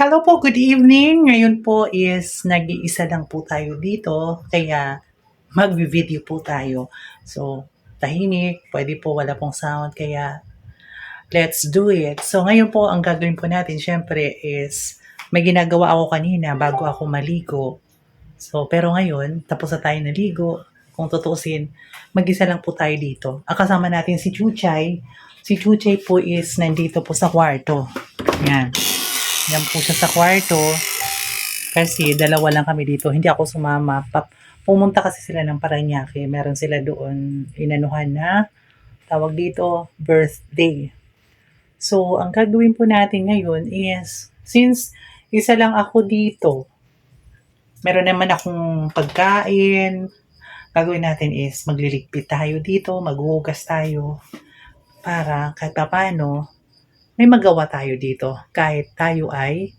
Hello po, good evening. Ngayon po is nag-iisa lang po tayo dito, kaya mag-video po tayo. So, tahimik, pwede po wala pong sound, kaya let's do it. So, ngayon po, ang gagawin po natin, syempre, is may ginagawa ako kanina bago ako maligo. So, pero ngayon, tapos na tayo naligo. Kung tutuusin, mag-isa lang po tayo dito. Ang kasama natin si Chuchay. Si Chuchay po is nandito po sa kwarto. Yan. Yan po siya sa kwarto. Kasi dalawa lang kami dito. Hindi ako sumama. Pa- pumunta kasi sila ng Paranaque. Meron sila doon inanuhan na tawag dito birthday. So, ang gagawin po natin ngayon is, since isa lang ako dito, meron naman akong pagkain, gagawin natin is magliligpit tayo dito, maghuhugas tayo, para kahit pa paano, may magawa tayo dito. Kahit tayo ay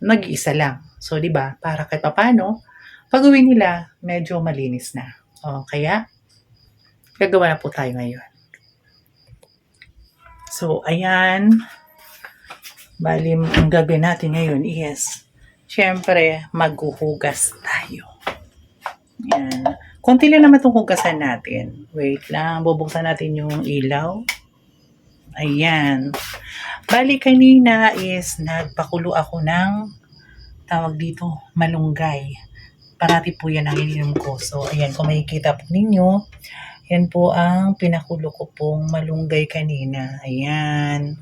nag-iisa lang. So, di ba? Para kahit pa paano, pag-uwi nila, medyo malinis na. O, kaya, gagawa na po tayo ngayon. So, ayan. Bali, ang gagawin natin ngayon is, syempre, maghuhugas tayo. Yan. Konti lang naman itong hugasan natin. Wait lang, bubuksan natin yung ilaw. Ayan. Bali, kanina is nagpakulo ako ng tawag dito, malunggay. Parati po yan ang ininom ko. So, ayan, kung makikita po ninyo, yan po ang pinakulo ko pong malunggay kanina. Ayan.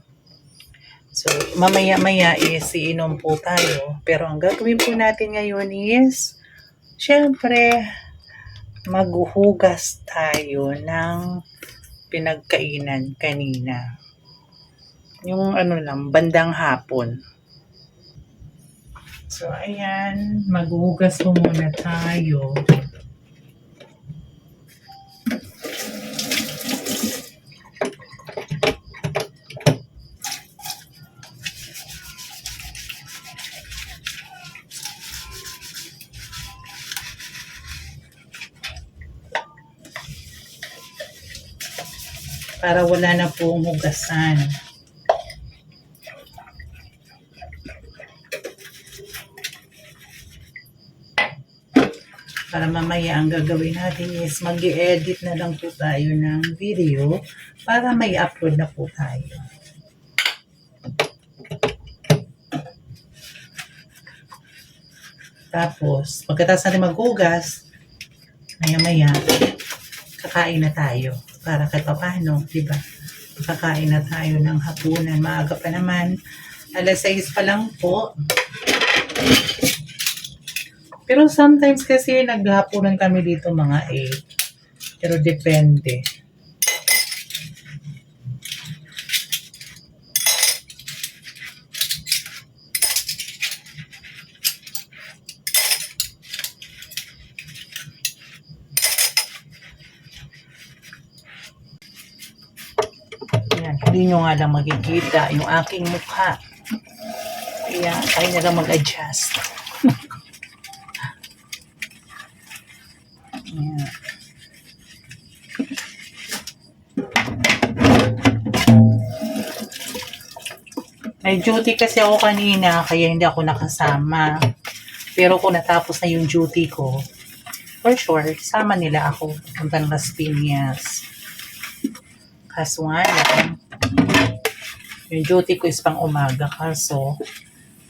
So, mamaya-maya is iinom po tayo. Pero ang gagawin po natin ngayon is, syempre, maghuhugas tayo ng pinagkainan kanina. Yung ano lang, bandang hapon. So, ayan, maghuhugas po muna tayo. Para wala na pong hugasan. Para mamaya ang gagawin natin is mag edit na lang po tayo ng video para may upload na po tayo. Tapos, pagkatapos natin maghugas, maya-maya, kakain na tayo para kahit paano, di ba? Kakain na tayo ng hapunan. Maaga pa naman. Alas 6 pa lang po. Pero sometimes kasi naghapunan kami dito mga 8. Pero depende. Yan, hindi nga lang makikita yung aking mukha. Kaya, kaya na lang mag-adjust. Yan. May duty kasi ako kanina, kaya hindi ako nakasama. Pero kung natapos na yung duty ko, for sure, sama nila ako hanggang Las Piñas. Nga lang, yung duty ko is pang umaga. Kaso,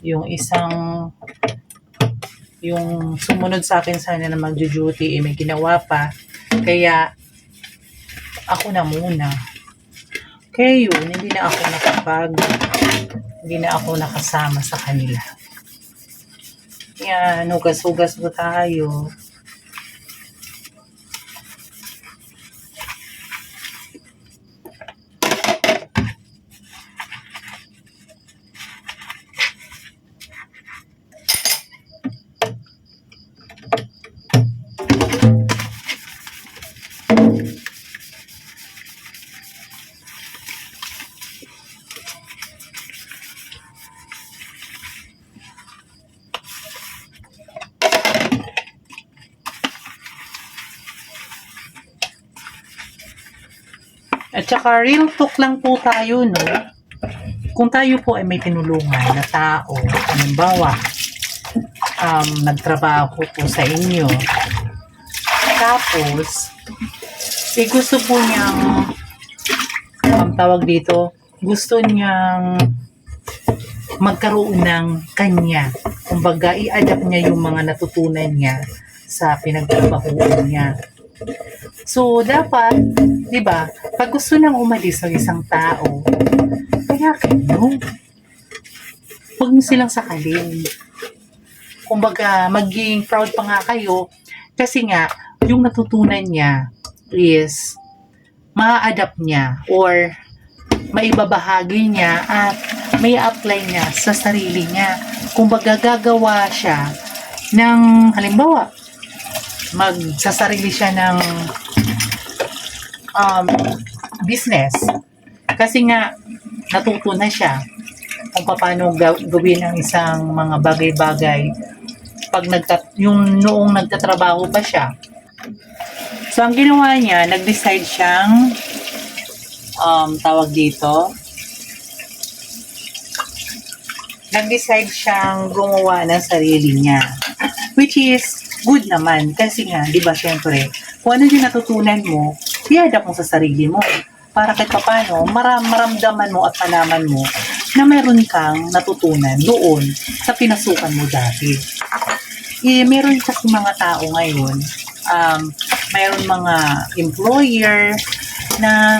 yung isang, yung sumunod sa akin sana na mag-duty, eh, may ginawa pa. Kaya, ako na muna. Kaya yun, hindi na ako nakapag, hindi na ako nakasama sa kanila. Yan, hugas-hugas po tayo. At saka real talk lang po tayo, no? kung tayo po ay may tinulungan na tao, halimbawa, um, nagtrabaho po sa inyo, tapos, eh gusto po niyang, ang tawag dito, gusto niyang magkaroon ng kanya. Kumbaga, i-adapt niya yung mga natutunan niya sa pinagtrabahuan niya. So, dapat, di ba, pag gusto nang umalis ng isang tao, kaya kayo, huwag niyo silang sakalin. Kumbaga, maging proud pa nga kayo kasi nga, yung natutunan niya is ma-adapt niya or maibabahagi niya at may apply niya sa sarili niya. Kumbaga, gagawa siya ng, halimbawa, magsasarili siya ng um, business. Kasi nga, natuto na siya kung paano ga- gawin ang isang mga bagay-bagay pag nagta- yung noong nagtatrabaho pa siya. So, ang ginawa niya, nag-decide siyang um, tawag dito, nag-decide siyang gumawa ng sarili niya. Which is good naman. Kasi nga, di ba, syempre, kung ano yung natutunan mo, i-adapt mo sa sarili mo. Para kahit paano, maram maramdaman mo at malaman mo na meron kang natutunan doon sa pinasukan mo dati. Eh, meron kasi mga tao ngayon, um, mayroon mga employer na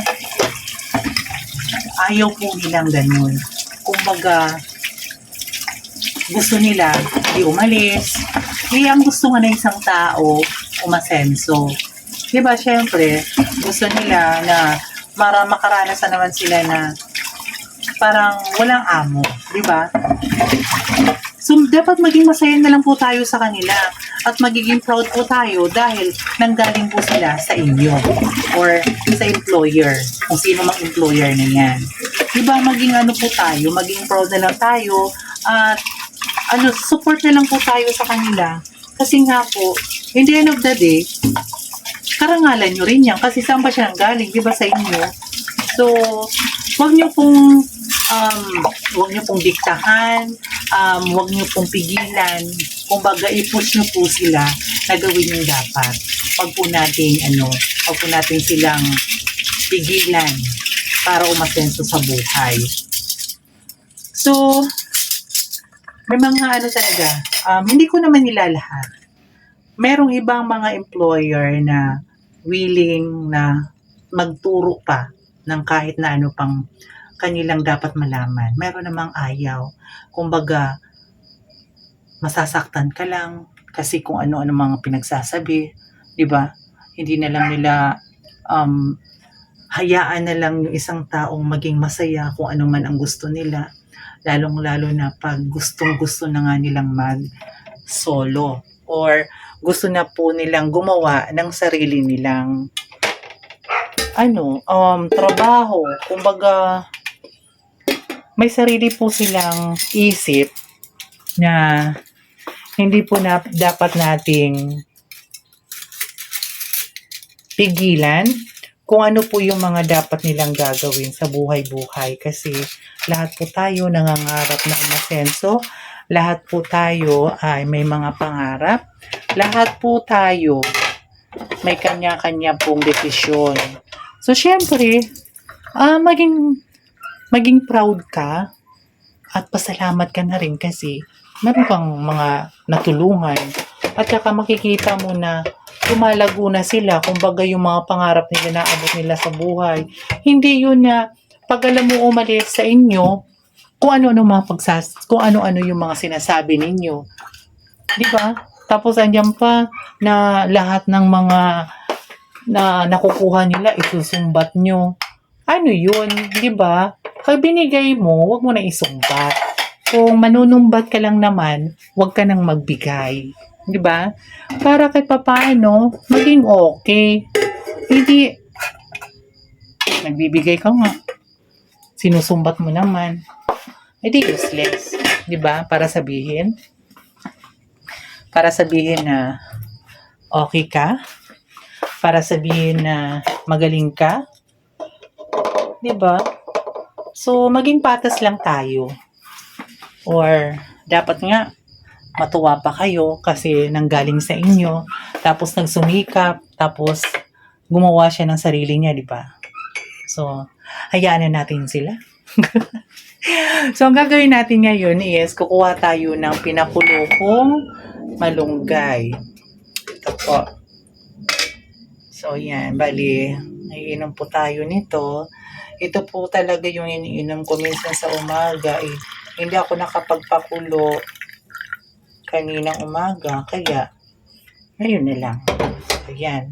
ayaw po nilang ganun. Kumbaga, gusto nila di umalis. Eh, ang gusto nga ng isang tao, umasenso. Di ba, syempre, gusto nila na para makaranasan naman sila na parang walang amo. Di ba? So, dapat maging masaya na lang po tayo sa kanila at magiging proud po tayo dahil nanggaling po sila sa inyo or sa employer, kung sino mang employer na yan. Diba, maging ano po tayo, maging proud na lang tayo at ano, support na lang po tayo sa kanila. Kasi nga po, in the end of the day, karangalan nyo rin yan. Kasi saan ba siya galing, di ba sa inyo? So, wag nyo pong um, wag nyo pong diktahan, um, wag nyo pong pigilan. Kumbaga, i-push nyo po sila na gawin yung dapat. Wag po natin, ano, wag po natin silang pigilan para umasenso sa buhay. So, may mga ano talaga, um, hindi ko naman nila lahat. Merong ibang mga employer na willing na magturo pa ng kahit na ano pang kanilang dapat malaman. Meron namang ayaw. Kumbaga, masasaktan ka lang kasi kung ano-ano mga pinagsasabi, 'di ba? Hindi na lang nila um, hayaan na lang yung isang taong maging masaya kung ano man ang gusto nila. Lalong-lalo na pag gustong-gusto na nga nilang mag-solo or gusto na po nilang gumawa ng sarili nilang ano, um, trabaho. Kumbaga, may sarili po silang isip na hindi po na, dapat nating pigilan kung ano po yung mga dapat nilang gagawin sa buhay-buhay. Kasi lahat po tayo nangangarap na umasenso, lahat po tayo ay may mga pangarap, lahat po tayo may kanya-kanya pong desisyon. So, syempre, ah maging, maging proud ka at pasalamat ka na rin kasi meron kang mga natulungan. At saka makikita mo na lumalago na sila. Kumbaga yung mga pangarap nila na abot nila sa buhay. Hindi yun na pag alam mo umalis sa inyo, kung ano-ano mga pagsas, kung ano-ano yung mga sinasabi ninyo. Di ba? Tapos andyan pa na lahat ng mga na nakukuha nila, isusumbat nyo. Ano yun? Di ba? Pag binigay mo, wag mo na isumbat. Kung manunumbat ka lang naman, wag ka nang magbigay. Di ba? Para kahit papaano, maging okay. Hindi, nagbibigay ka nga. Sinusumbat mo naman. Hindi useless. Di ba? Para sabihin. Para sabihin na okay ka. Para sabihin na magaling ka. Di ba? So, maging patas lang tayo. Or, dapat nga, matuwa pa kayo kasi nanggaling sa inyo. Tapos, nagsumikap. Tapos, gumawa siya ng sarili niya, di ba? So, hayaan na natin sila. so, ang gagawin natin ngayon is kukuha tayo ng pinakulo kong malunggay. Ito po. So, yan. Bali, naiinom po tayo nito. Ito po talaga yung iniinom ko minsan sa umaga. Eh, hindi ako nakapagpakulo kaninang umaga. Kaya, ngayon na lang. Ayan.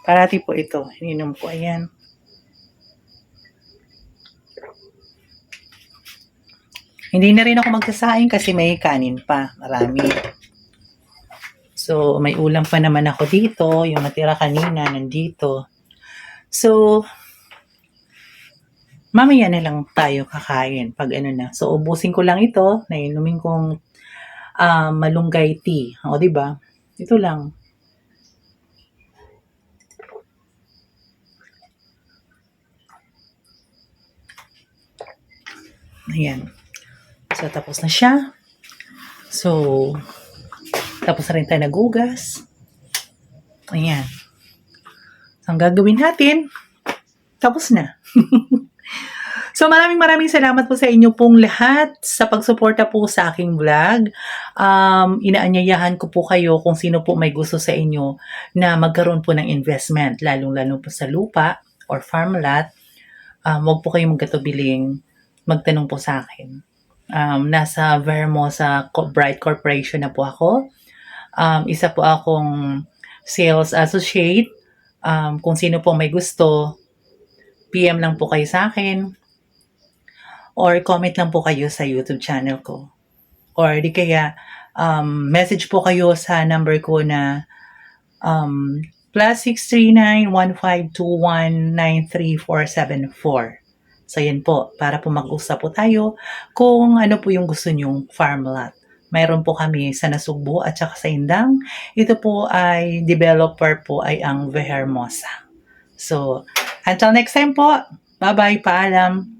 Parati po ito. Ininom ko. Ayan. Hindi na rin ako magsasaing kasi may kanin pa. Marami. So, may ulam pa naman ako dito. Yung natira kanina, nandito. So, mamaya na lang tayo kakain pag ano na. So, ubusin ko lang ito. Nainumin kong ah, malunggay tea. O, di ba? Ito lang. Ayan. So, tapos na siya. So, tapos na rin tayo nagugas. Ayan. So, ang gagawin natin, tapos na. so, maraming maraming salamat po sa inyo pong lahat sa pagsuporta po sa aking vlog. Um, inaanyayahan ko po kayo kung sino po may gusto sa inyo na magkaroon po ng investment, lalong-lalo po sa lupa or farmland. Um, huwag po kayong magkatubiling magtanong po sa akin. Um, nasa Vermosa Bright Corporation na po ako. Um, isa po akong sales associate. Um, kung sino po may gusto, PM lang po kayo sa akin. Or comment lang po kayo sa YouTube channel ko. Or di kaya, um, message po kayo sa number ko na um, plus 639-1521-93474. So, yan po, para po mag-usap po tayo kung ano po yung gusto nyong farm lot. Mayroon po kami sa Nasugbo at saka sa Indang. Ito po ay developer po ay ang Vehermosa. So, until next time po, bye-bye, paalam.